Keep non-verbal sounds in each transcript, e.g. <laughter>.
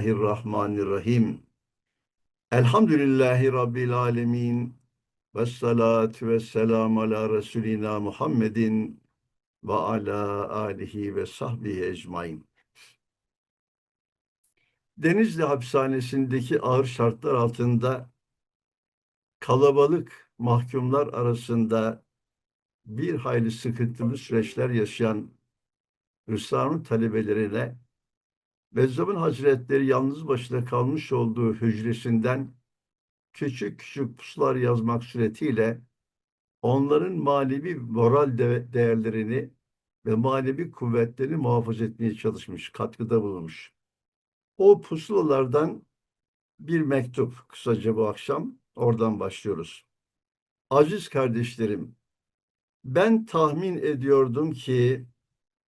Bismillahirrahmanirrahim. Elhamdülillahi Rabbil alemin. Ve salatu ve selamu ala Resulina Muhammedin ve ala alihi ve sahbihi ecmain. Denizli hapishanesindeki ağır şartlar altında kalabalık mahkumlar arasında bir hayli sıkıntılı süreçler yaşayan Rüstam'ın talebelerine Bezzam'ın Hazretleri yalnız başına kalmış olduğu hücresinden küçük küçük puslar yazmak suretiyle onların manevi moral de değerlerini ve manevi kuvvetlerini muhafaza etmeye çalışmış, katkıda bulunmuş. O pusulalardan bir mektup kısaca bu akşam oradan başlıyoruz. Aziz kardeşlerim, ben tahmin ediyordum ki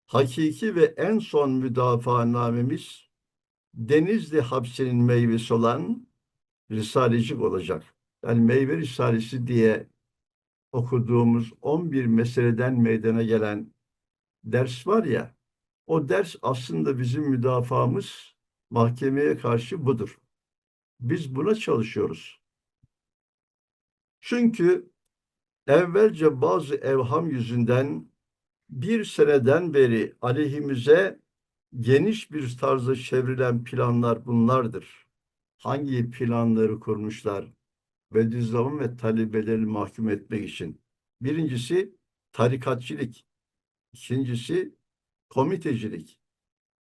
hakiki ve en son müdafaa namemiz Denizli hapsinin meyvesi olan Risalecik olacak. Yani meyve risalesi diye okuduğumuz 11 meseleden meydana gelen ders var ya, o ders aslında bizim müdafaamız mahkemeye karşı budur. Biz buna çalışıyoruz. Çünkü evvelce bazı evham yüzünden bir seneden beri aleyhimize geniş bir tarzda çevrilen planlar bunlardır. Hangi planları kurmuşlar? Bediüzzaman ve talebelerini mahkum etmek için. Birincisi tarikatçilik. İkincisi komitecilik.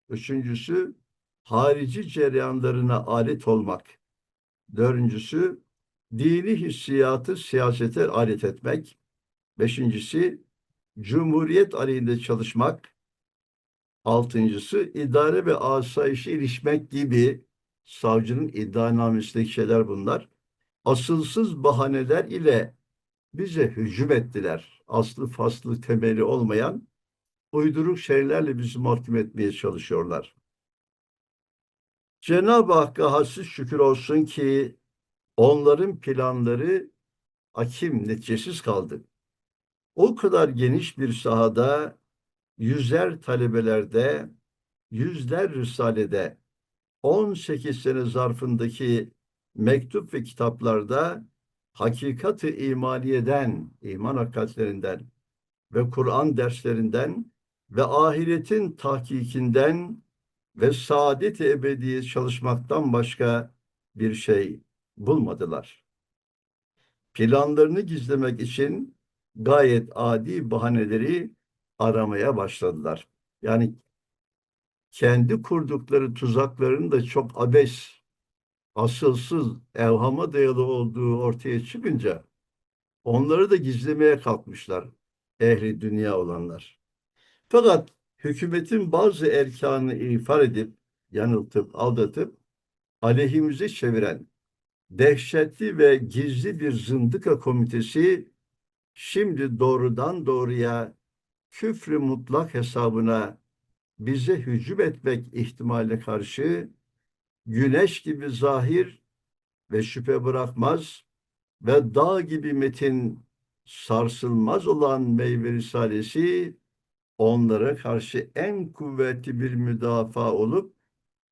Üçüncüsü harici cereyanlarına alet olmak. Dördüncüsü dini hissiyatı siyasete alet etmek. Beşincisi Cumhuriyet aleyhinde çalışmak. Altıncısı idare ve asayişe ilişmek gibi savcının iddianamesindeki şeyler bunlar. Asılsız bahaneler ile bize hücum ettiler. Aslı faslı temeli olmayan uyduruk şeylerle bizi mahkum etmeye çalışıyorlar. Cenab-ı Hakk'a hassiz şükür olsun ki onların planları akim neticesiz kaldı. O kadar geniş bir sahada yüzler talebelerde, yüzler risalede 18 sene zarfındaki mektup ve kitaplarda hakikati imaniyeden, iman hakikatlerinden ve Kur'an derslerinden ve ahiretin tahkikinden ve saadet-i ebediye çalışmaktan başka bir şey bulmadılar. Planlarını gizlemek için gayet adi bahaneleri aramaya başladılar. Yani kendi kurdukları tuzakların da çok abes, asılsız, evhama dayalı olduğu ortaya çıkınca onları da gizlemeye kalkmışlar ehli dünya olanlar. Fakat hükümetin bazı erkanını ifade edip, yanıltıp, aldatıp aleyhimize çeviren dehşetli ve gizli bir zındıka komitesi şimdi doğrudan doğruya küfrü mutlak hesabına bize hücum etmek ihtimaline karşı güneş gibi zahir ve şüphe bırakmaz ve dağ gibi metin sarsılmaz olan meyve risalesi onlara karşı en kuvvetli bir müdafaa olup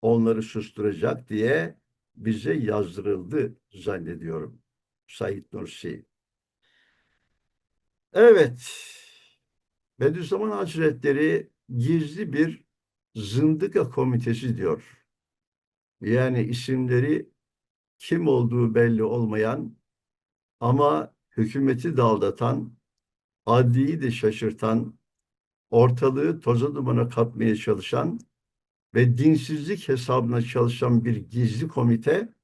onları susturacak diye bize yazdırıldı zannediyorum. Said Nursi. Evet, Bediüzzaman Hazretleri gizli bir zındıka komitesi diyor. Yani isimleri kim olduğu belli olmayan ama hükümeti daldatan, adliyi de şaşırtan, ortalığı toza dumana katmaya çalışan ve dinsizlik hesabına çalışan bir gizli komite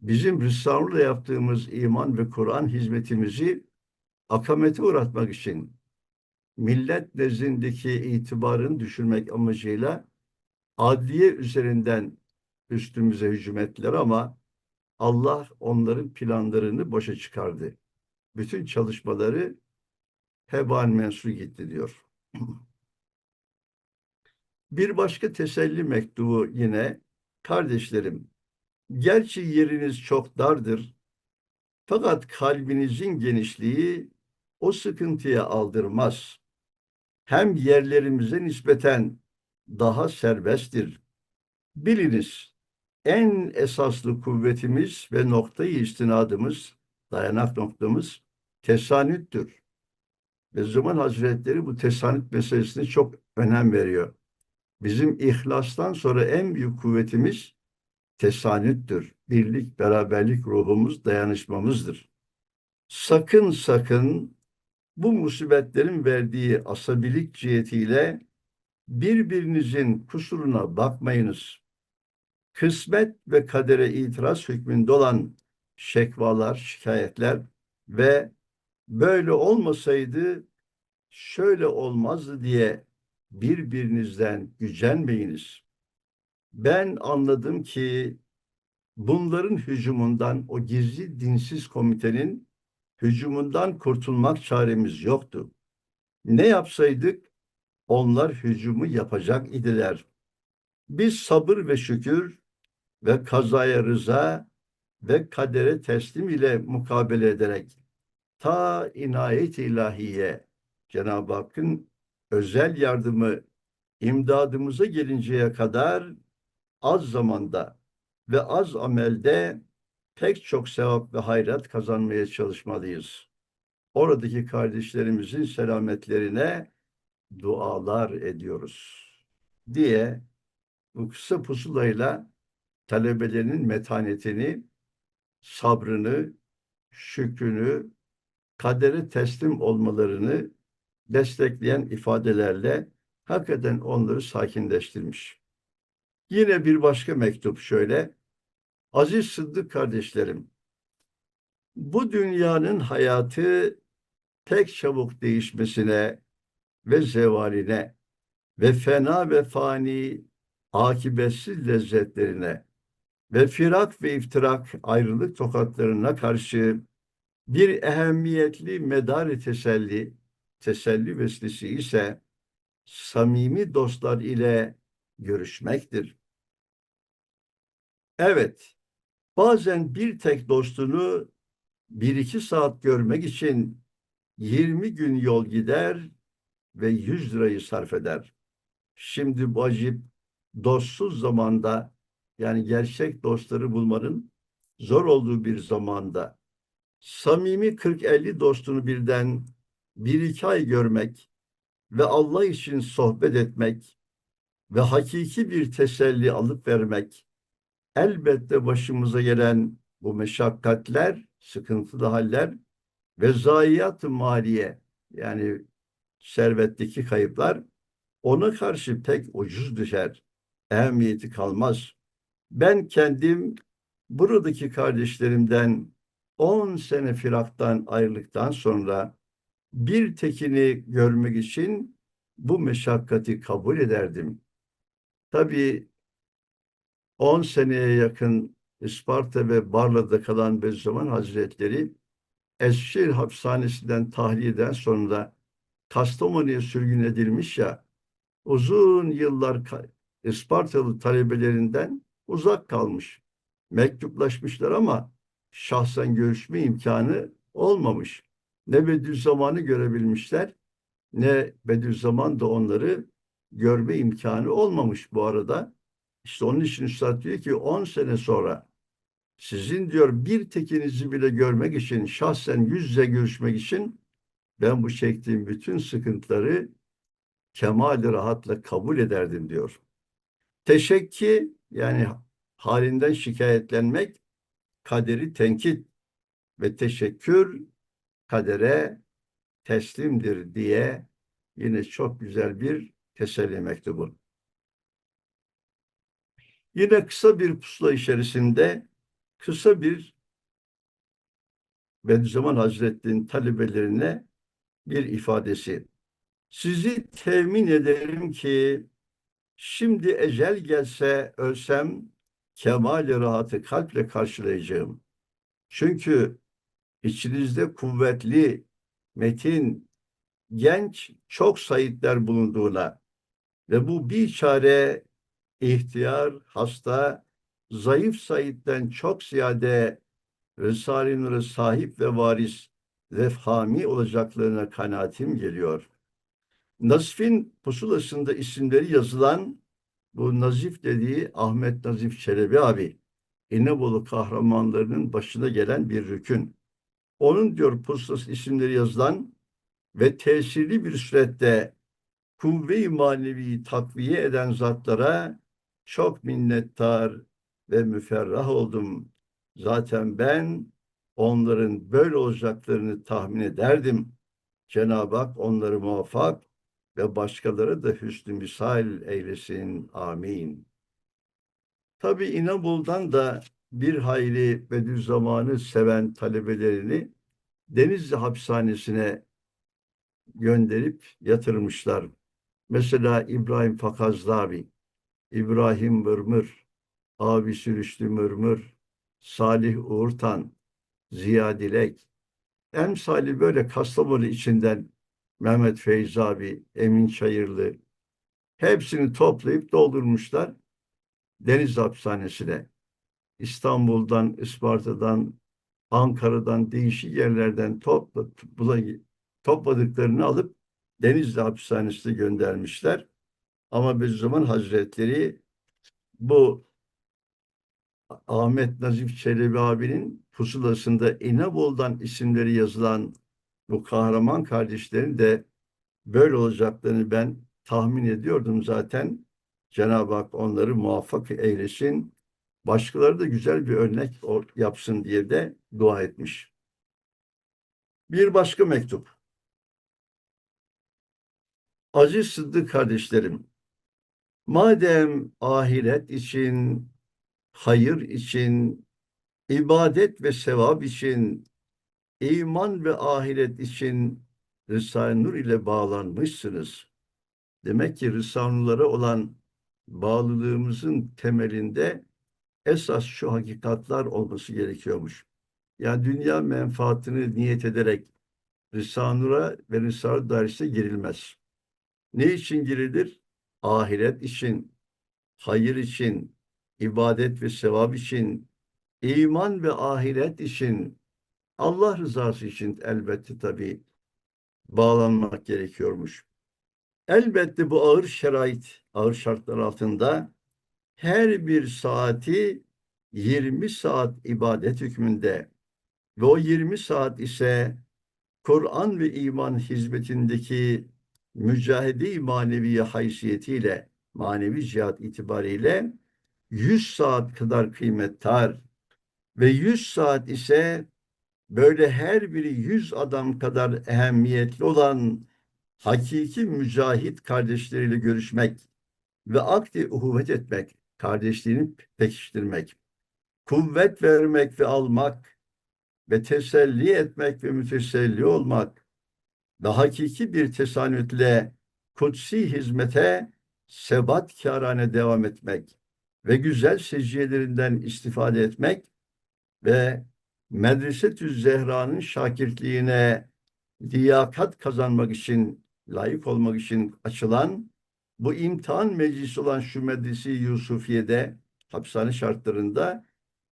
bizim Risale'yle yaptığımız iman ve Kur'an hizmetimizi akamete uğratmak için millet nezdindeki itibarını düşürmek amacıyla adliye üzerinden üstümüze hücum ettiler ama Allah onların planlarını boşa çıkardı. Bütün çalışmaları heban mensur gitti diyor. <clears throat> Bir başka teselli mektubu yine kardeşlerim gerçi yeriniz çok dardır fakat kalbinizin genişliği o sıkıntıya aldırmaz. Hem yerlerimize nispeten daha serbesttir. Biliniz, en esaslı kuvvetimiz ve noktayı istinadımız, dayanak noktamız tesanüttür. Ve Zaman Hazretleri bu tesanüt meselesine çok önem veriyor. Bizim ihlastan sonra en büyük kuvvetimiz tesanüttür. Birlik, beraberlik ruhumuz, dayanışmamızdır. Sakın sakın bu musibetlerin verdiği asabilik cihetiyle birbirinizin kusuruna bakmayınız. Kısmet ve kadere itiraz hükmünde olan şekvalar, şikayetler ve böyle olmasaydı şöyle olmazdı diye birbirinizden gücenmeyiniz. Ben anladım ki bunların hücumundan, o gizli dinsiz komitenin hücumundan kurtulmak çaremiz yoktu. Ne yapsaydık onlar hücumu yapacak idiler. Biz sabır ve şükür ve kazaya rıza ve kadere teslim ile mukabele ederek ta inayet ilahiye Cenab-ı Hakk'ın özel yardımı imdadımıza gelinceye kadar az zamanda ve az amelde pek çok sevap ve hayrat kazanmaya çalışmalıyız. Oradaki kardeşlerimizin selametlerine dualar ediyoruz diye bu kısa pusulayla talebelerinin metanetini, sabrını, şükrünü, kadere teslim olmalarını destekleyen ifadelerle hakikaten onları sakinleştirmiş. Yine bir başka mektup şöyle. Aziz Sıddık kardeşlerim, bu dünyanın hayatı pek çabuk değişmesine ve zevaline ve fena ve fani akibetsiz lezzetlerine ve firak ve iftirak ayrılık tokatlarına karşı bir ehemmiyetli medar teselli, teselli vesilesi ise samimi dostlar ile görüşmektir. Evet, bazen bir tek dostunu bir iki saat görmek için 20 gün yol gider ve 100 lirayı sarf eder. Şimdi bu acip dostsuz zamanda yani gerçek dostları bulmanın zor olduğu bir zamanda samimi 40-50 dostunu birden bir iki ay görmek ve Allah için sohbet etmek ve hakiki bir teselli alıp vermek elbette başımıza gelen bu meşakkatler, sıkıntılı haller ve zayiat maliye yani servetteki kayıplar ona karşı pek ucuz düşer. Ehemmiyeti kalmaz. Ben kendim buradaki kardeşlerimden 10 sene firaktan ayrılıktan sonra bir tekini görmek için bu meşakkati kabul ederdim. Tabii 10 seneye yakın Isparta ve Barla'da kalan Bediüzzaman Hazretleri Eskişehir hapishanesinden tahliyeden sonra Kastamonu'ya sürgün edilmiş ya uzun yıllar Ispartalı talebelerinden uzak kalmış. Mektuplaşmışlar ama şahsen görüşme imkanı olmamış. Ne Bediüzzaman'ı görebilmişler ne Bediüzzaman da onları görme imkanı olmamış bu arada. İşte onun için Üstad diyor ki 10 sene sonra sizin diyor bir tekinizi bile görmek için şahsen yüz yüze görüşmek için ben bu çektiğim bütün sıkıntıları kemal rahatla kabul ederdim diyor. Teşekki yani halinden şikayetlenmek kaderi tenkit ve teşekkür kadere teslimdir diye yine çok güzel bir teselli mektubu. Yine kısa bir pusula içerisinde kısa bir Bediüzzaman Hazretleri'nin talebelerine bir ifadesi. Sizi temin ederim ki şimdi ecel gelse ölsem kemal rahatı kalple karşılayacağım. Çünkü içinizde kuvvetli, metin, genç çok sayitler bulunduğuna ve bu bir çare ihtiyar, hasta, zayıf sayitten çok ziyade Risale-i Nur'a sahip ve varis ve hami olacaklarına kanaatim geliyor. Nasf'in pusulasında isimleri yazılan Bu Nazif dediği Ahmet Nazif Çelebi abi. İnebolu kahramanlarının başına gelen bir rükün. Onun diyor pusulası isimleri yazılan ve tesirli bir surette kuvve-i manevi takviye eden zatlara çok minnettar ve müferrah oldum. Zaten ben onların böyle olacaklarını tahmin ederdim. Cenab-ı Hak onları muvaffak ve başkaları da hüsnü misal eylesin. Amin. Tabi İnebolu'dan da bir hayli Bediüzzaman'ı seven talebelerini Denizli hapishanesine gönderip yatırmışlar. Mesela İbrahim Fakazlavi, İbrahim Mırmır, Abi Sürüşlü Mırmır, Salih Uğurtan, Ziya Dilek, emsali böyle Kastamonu içinden Mehmet Feyzi abi, Emin Çayırlı, hepsini toplayıp doldurmuşlar Deniz Hapishanesi'ne. İstanbul'dan, Isparta'dan, Ankara'dan, değişik yerlerden topla, topladıklarını alıp Denizli Hapishanesi'ne göndermişler. Ama Bediüzzaman Hazretleri bu Ahmet Nazif Çelebi abinin pusulasında İnebolu'dan isimleri yazılan bu kahraman kardeşlerin de böyle olacaklarını ben tahmin ediyordum zaten. Cenab-ı Hak onları muvaffak eylesin. Başkaları da güzel bir örnek yapsın diye de dua etmiş. Bir başka mektup. Aziz Sıddık kardeşlerim, madem ahiret için, hayır için, ibadet ve sevap için, iman ve ahiret için Risale-i Nur ile bağlanmışsınız. Demek ki Risale-i olan bağlılığımızın temelinde esas şu hakikatlar olması gerekiyormuş. Yani dünya menfaatini niyet ederek Risale-i ve Risale-i Daris'e girilmez. Ne için girilir? Ahiret için, hayır için, ibadet ve sevap için, iman ve ahiret için, Allah rızası için elbette tabii bağlanmak gerekiyormuş. Elbette bu ağır şerait, ağır şartlar altında her bir saati 20 saat ibadet hükmünde ve o 20 saat ise Kur'an ve iman hizmetindeki mücahede-i maneviye haysiyetiyle, manevi cihat itibariyle 100 saat kadar kıymettar ve 100 saat ise böyle her biri 100 adam kadar ehemmiyetli olan hakiki mücahit kardeşleriyle görüşmek ve akdi uhuvvet etmek, kardeşliğini pekiştirmek, kuvvet vermek ve almak ve teselli etmek ve müteselli olmak, ve hakiki bir tesanütle kutsi hizmete sebat kârane devam etmek ve güzel seciyelerinden istifade etmek ve Medresetü Zehra'nın şakirtliğine liyakat kazanmak için, layık olmak için açılan bu imtihan meclisi olan şu medresi Yusufiye'de hapishane şartlarında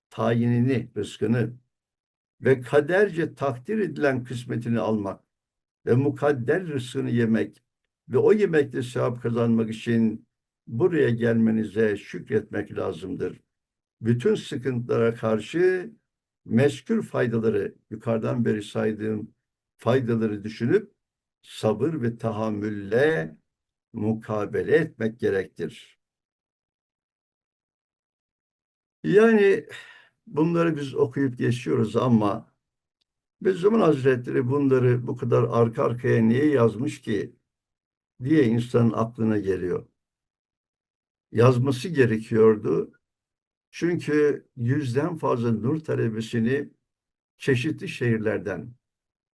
tayinini, rızkını ve kaderce takdir edilen kısmetini almak ve mukadder rızkını yemek ve o yemekte sevap kazanmak için buraya gelmenize şükretmek lazımdır. Bütün sıkıntılara karşı meskür faydaları, yukarıdan beri saydığım faydaları düşünüp sabır ve tahammülle mukabele etmek gerektir. Yani bunları biz okuyup geçiyoruz ama Bediüzzaman Hazretleri bunları bu kadar arka arkaya niye yazmış ki diye insanın aklına geliyor. Yazması gerekiyordu. Çünkü yüzden fazla nur talebesini çeşitli şehirlerden,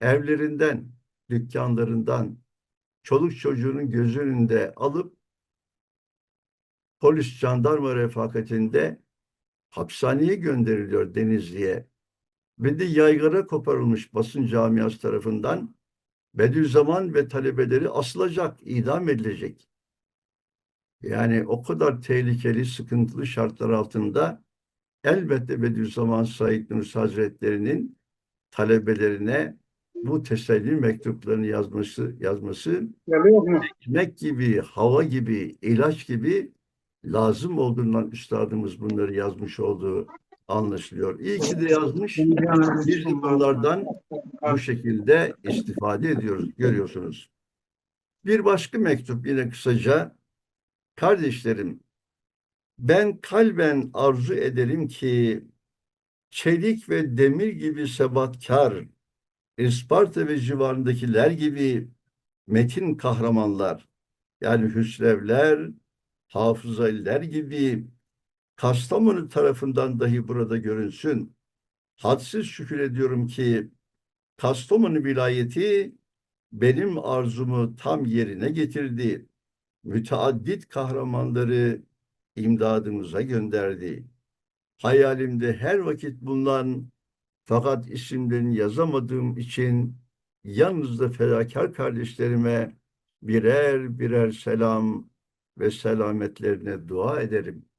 evlerinden, dükkanlarından, çoluk çocuğunun göz alıp polis jandarma refakatinde hapishaneye gönderiliyor Denizli'ye ve de yaygara koparılmış basın camiası tarafından Bediüzzaman ve talebeleri asılacak, idam edilecek. Yani o kadar tehlikeli, sıkıntılı şartlar altında elbette Bediüzzaman Said Nursi Hazretleri'nin talebelerine bu teselli mektuplarını yazması yazması ekmek gibi, hava gibi, ilaç gibi lazım olduğundan üstadımız bunları yazmış olduğu anlaşılıyor. İyi ki de yazmış. Biz de bunlardan bu şekilde istifade ediyoruz, görüyorsunuz. Bir başka mektup yine kısaca. Kardeşlerim, ben kalben arzu ederim ki çelik ve demir gibi sebatkar, Isparta ve civarındakiler gibi metin kahramanlar, yani Hüsrevler, Hafızaliler gibi Kastamonu tarafından dahi burada görünsün. Hadsiz şükür ediyorum ki Kastamonu vilayeti benim arzumu tam yerine getirdi. Müteaddit kahramanları imdadımıza gönderdi. Hayalimde her vakit bulunan fakat isimlerini yazamadığım için yalnızca fedakar kardeşlerime birer birer selam ve selametlerine dua ederim.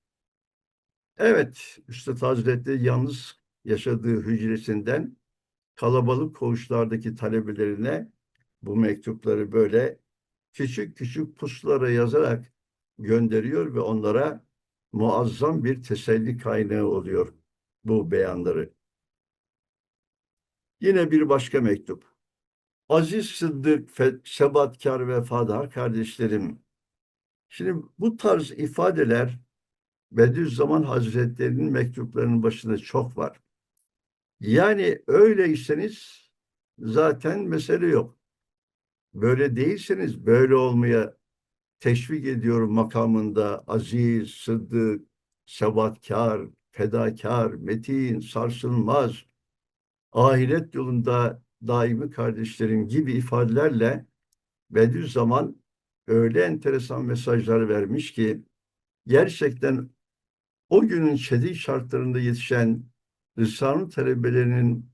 Evet, Üstad Hazretleri yalnız yaşadığı hücresinden kalabalık koğuşlardaki talebelerine bu mektupları böyle küçük küçük pusulara yazarak gönderiyor ve onlara muazzam bir teselli kaynağı oluyor bu beyanları. Yine bir başka mektup. Aziz Sıddık, Sebatkar ve Fadar kardeşlerim. Şimdi bu tarz ifadeler Bediüzzaman Hazretleri'nin mektuplarının başında çok var. Yani öyleyseniz zaten mesele yok. Böyle değilseniz böyle olmaya teşvik ediyorum makamında aziz, sıddık, sebatkar, fedakar, metin, sarsılmaz, ahiret yolunda daimi kardeşlerim gibi ifadelerle Bediüzzaman öyle enteresan mesajlar vermiş ki gerçekten o günün şiddet şartlarında yetişen Risale-i talebelerinin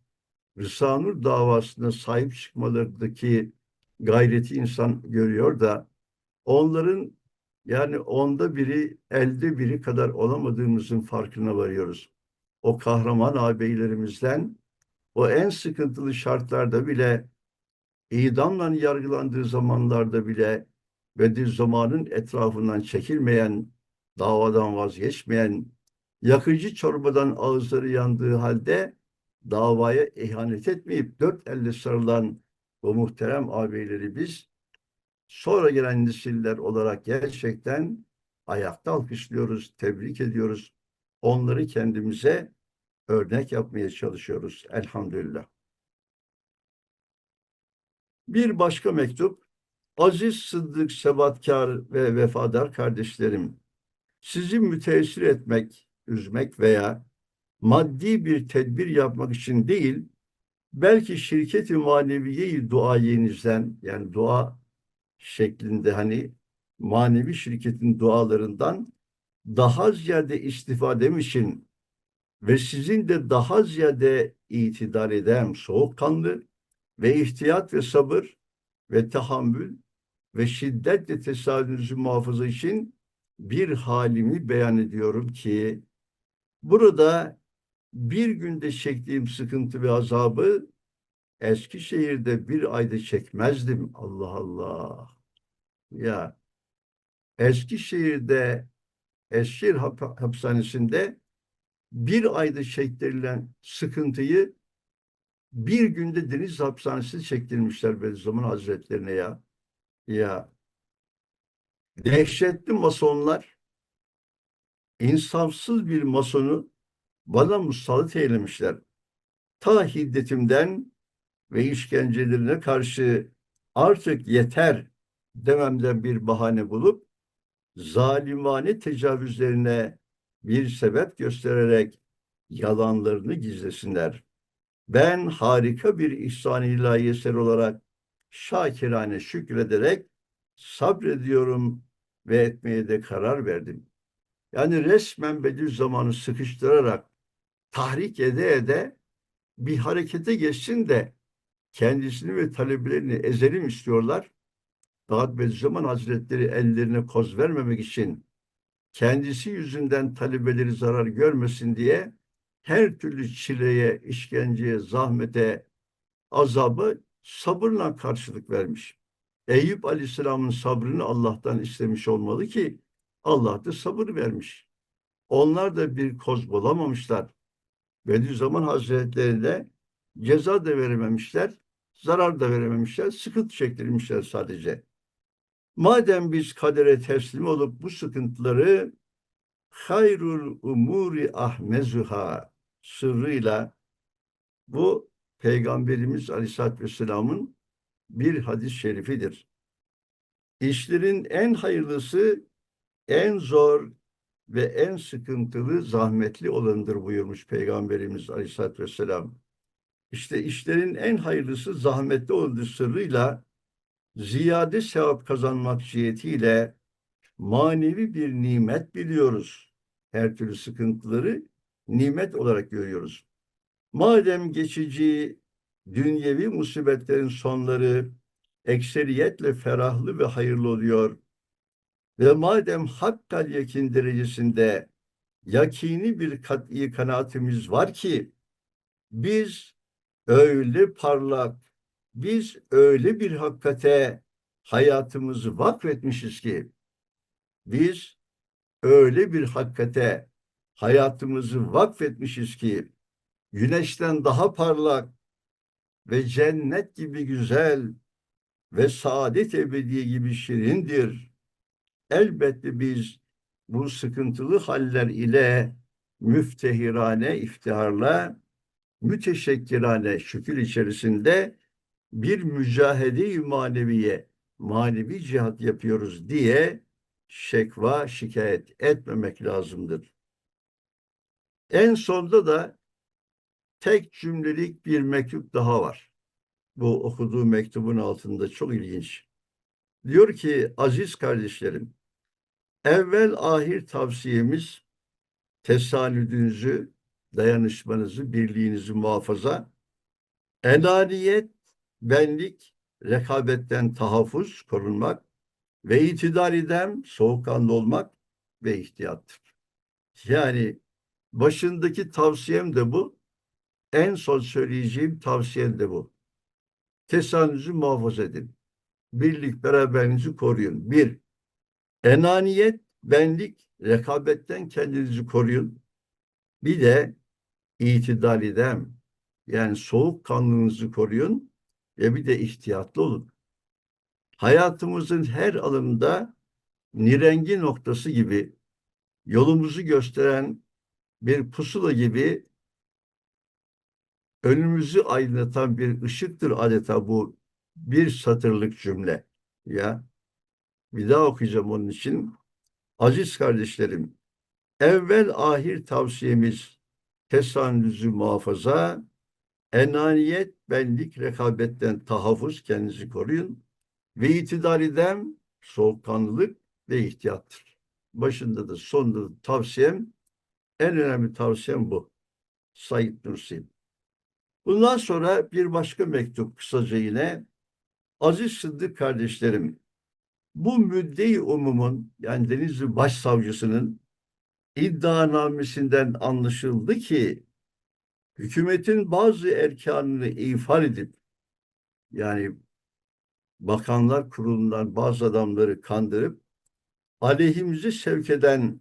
Risale-i davasına sahip çıkmalarındaki gayreti insan görüyor da onların yani onda biri elde biri kadar olamadığımızın farkına varıyoruz. O kahraman ağabeylerimizden o en sıkıntılı şartlarda bile idamla yargılandığı zamanlarda bile Bediüzzaman'ın etrafından çekilmeyen, davadan vazgeçmeyen, yakıcı çorbadan ağızları yandığı halde davaya ihanet etmeyip dört elle sarılan bu muhterem ağabeyleri biz sonra gelen nesiller olarak gerçekten ayakta alkışlıyoruz, tebrik ediyoruz. Onları kendimize örnek yapmaya çalışıyoruz elhamdülillah. Bir başka mektup. Aziz Sıddık, Sebatkar ve Vefadar kardeşlerim, sizi müteessir etmek, üzmek veya maddi bir tedbir yapmak için değil, belki şirketi maneviyeyi duayenizden yani dua şeklinde hani manevi şirketin dualarından daha ziyade istifadem için ve sizin de daha ziyade itidal eden soğukkanlı ve ihtiyat ve sabır ve tahammül ve şiddetle tesadüfü muhafaza için bir halimi beyan ediyorum ki burada bir günde çektiğim sıkıntı ve azabı Eskişehir'de bir ayda çekmezdim. Allah Allah. Ya Eskişehir'de Eskişehir hapishanesinde bir ayda çektirilen sıkıntıyı bir günde deniz hapishanesi çektirmişler Bediüzzaman Hazretlerine ya. Ya dehşetli masonlar insafsız bir masonu bana musallat eylemişler. Ta hiddetimden ve işkencelerine karşı artık yeter dememden bir bahane bulup zalimane tecavüzlerine bir sebep göstererek yalanlarını gizlesinler. Ben harika bir ihsan ilahi eser olarak şakirane şükrederek sabrediyorum ve etmeye de karar verdim. Yani resmen Bediüzzaman'ı sıkıştırarak tahrik ede ede bir harekete geçsin de kendisini ve talebelerini ezelim istiyorlar. Fakat Bediüzzaman Hazretleri ellerine koz vermemek için kendisi yüzünden talebeleri zarar görmesin diye her türlü çileye, işkenceye, zahmete, azabı sabırla karşılık vermiş. Eyüp Aleyhisselam'ın sabrını Allah'tan istemiş olmalı ki Allah da sabır vermiş. Onlar da bir koz bulamamışlar. Bediüzzaman Hazretleri'ne ceza da verememişler, zarar da verememişler, sıkıntı çektirmişler sadece. Madem biz kadere teslim olup bu sıkıntıları hayrul umuri ahmezuha sırrıyla bu Peygamberimiz Aleyhisselatü Vesselam'ın bir hadis-i şerifidir. İşlerin en hayırlısı, en zor ve en sıkıntılı, zahmetli olanıdır buyurmuş Peygamberimiz Aleyhisselatü Vesselam. İşte işlerin en hayırlısı zahmetli olanıdır sırrıyla ziyade sevap kazanmak cihetiyle manevi bir nimet biliyoruz. Her türlü sıkıntıları nimet olarak görüyoruz. Madem geçici dünyevi musibetlerin sonları ekseriyetle ferahlı ve hayırlı oluyor. Ve madem hakkal yakin derecesinde yakini bir kat'i kanaatimiz var ki biz öyle parlak, biz öyle bir hakikate hayatımızı vakfetmişiz ki biz öyle bir hakikate hayatımızı vakfetmişiz ki güneşten daha parlak ve cennet gibi güzel ve saadet ebediye gibi şirindir. Elbette biz bu sıkıntılı haller ile müftehirane iftiharla müteşekkirane şükür içerisinde bir mücahede-i maneviye, manevi cihat yapıyoruz diye şekva, şikayet etmemek lazımdır. En sonda da tek cümlelik bir mektup daha var. Bu okuduğu mektubun altında çok ilginç. Diyor ki aziz kardeşlerim, evvel ahir tavsiyemiz tesanüdünüzü, dayanışmanızı, birliğinizi muhafaza, enaniyet, benlik, rekabetten tahaffuz, korunmak ve itidaliden soğukkanlı olmak ve ihtiyattır. Yani başındaki tavsiyem de bu. En son söyleyeceğim tavsiyem de bu. Tesanüzü muhafaza edin. Birlik beraberliğinizi koruyun. Bir, enaniyet, benlik, rekabetten kendinizi koruyun. Bir de itidaliden yani soğukkanlılığınızı koruyun ve bir de ihtiyatlı olun. Hayatımızın her alımda nirengi noktası gibi yolumuzu gösteren bir pusula gibi önümüzü aydınlatan bir ışıktır adeta bu bir satırlık cümle. Ya bir daha okuyacağım onun için. Aziz kardeşlerim, evvel ahir tavsiyemiz tesanüzü muhafaza, enaniyet, benlik, rekabetten tahaffuz, kendinizi koruyun ve itidaliden soğukkanlılık ve ihtiyattır. Başında da sonunda da tavsiyem, en önemli tavsiyem bu. Said Nursi. Bundan sonra bir başka mektup kısaca yine. Aziz Sıddık kardeşlerim, bu müdde-i umumun yani Denizli Başsavcısının iddianamesinden anlaşıldı ki hükümetin bazı erkanını ifade edip yani bakanlar kurulundan bazı adamları kandırıp aleyhimize sevk eden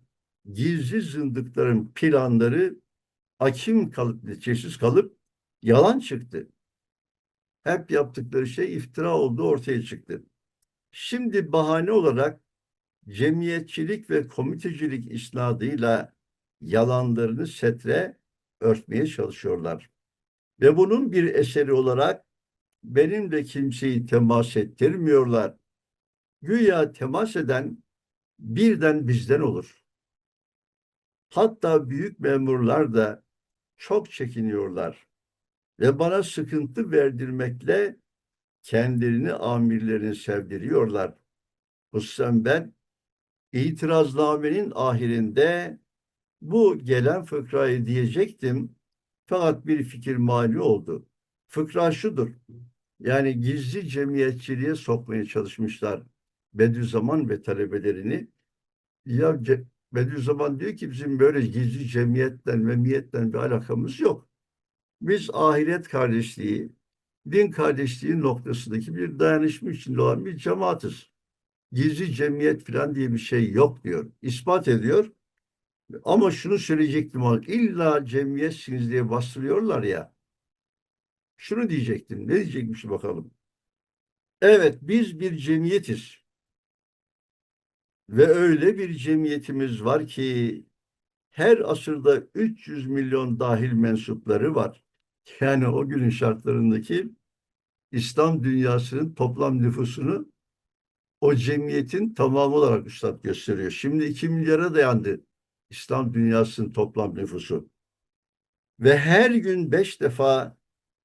gizli zındıkların planları akim kalıp, neticesiz kalıp yalan çıktı. Hep yaptıkları şey iftira olduğu ortaya çıktı. Şimdi bahane olarak cemiyetçilik ve komitecilik isnadıyla yalanlarını setre örtmeye çalışıyorlar. Ve bunun bir eseri olarak benimle kimseyi temas ettirmiyorlar. Güya temas eden birden bizden olur. Hatta büyük memurlar da çok çekiniyorlar ve bana sıkıntı verdirmekle kendilerini amirlerini sevdiriyorlar. Hususen ben itiraznamenin ahirinde bu gelen fıkrayı diyecektim. Fakat bir fikir mani oldu. Fıkra şudur. Yani gizli cemiyetçiliğe sokmaya çalışmışlar Bediüzzaman ve talebelerini. Ya Bediüzzaman diyor ki bizim böyle gizli cemiyetten, memiyetten bir alakamız yok. Biz ahiret kardeşliği, din kardeşliği noktasındaki bir dayanışma içinde olan bir cemaatiz. Gizli cemiyet falan diye bir şey yok diyor. İspat ediyor. Ama şunu söyleyecektim. İlla cemiyetsiniz diye bastırıyorlar ya. Şunu diyecektim. Ne diyecekmiş bakalım. Evet biz bir cemiyetiz. Ve öyle bir cemiyetimiz var ki her asırda 300 milyon dahil mensupları var. Yani o günün şartlarındaki İslam dünyasının toplam nüfusunu o cemiyetin tamamı olarak üstad gösteriyor. Şimdi 2 milyara dayandı İslam dünyasının toplam nüfusu. Ve her gün beş defa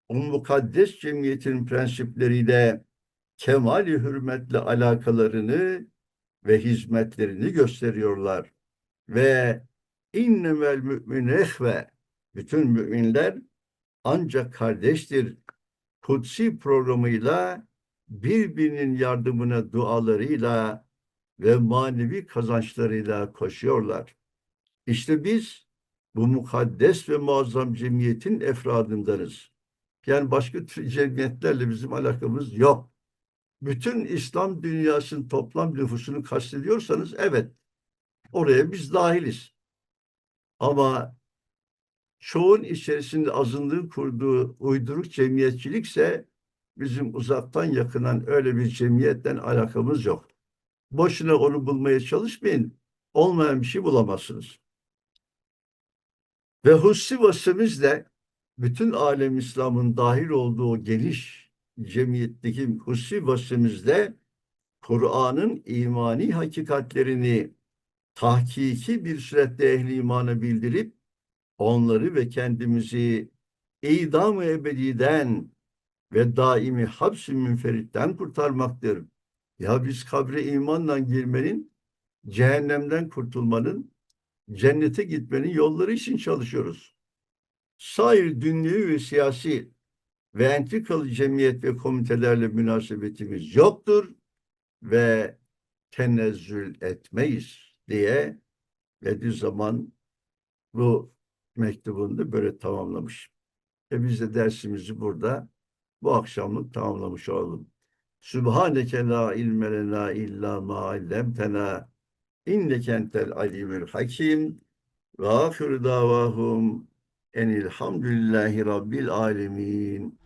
o mukaddes cemiyetin prensipleriyle kemali hürmetle alakalarını ve hizmetlerini gösteriyorlar. Ve innemel mümin ve bütün müminler ancak kardeştir. Kutsi programıyla birbirinin yardımına dualarıyla ve manevi kazançlarıyla koşuyorlar. İşte biz bu mukaddes ve muazzam cemiyetin efradındanız. Yani başka cemiyetlerle bizim alakamız yok. Bütün İslam dünyasının toplam nüfusunu kastediyorsanız evet oraya biz dahiliz. Ama çoğun içerisinde azınlığın kurduğu uyduruk cemiyetçilikse bizim uzaktan yakınan öyle bir cemiyetten alakamız yok. Boşuna onu bulmaya çalışmayın. Olmayan bir şey bulamazsınız. Ve hussi vasfımızla bütün alem İslam'ın dahil olduğu geniş cemiyetteki hussi vasfımızda Kur'an'ın imani hakikatlerini tahkiki bir surette ehli imana bildirip onları ve kendimizi idam-ı ebediden ve daimi hapsi münferitten kurtarmaktır. Ya biz kabre imanla girmenin, cehennemden kurtulmanın, cennete gitmenin yolları için çalışıyoruz. Sair dünyevi ve siyasi ve entrikalı cemiyet ve komitelerle münasebetimiz yoktur ve tenezzül etmeyiz diye Bediüzzaman bu mektubunu böyle tamamlamış. E biz de dersimizi burada bu akşamlık tamamlamış olalım. Sübhaneke la ilme lena illa ma allemtena inneke entel alimul hakim ve ahiru davahum enilhamdülillahi rabbil alemin.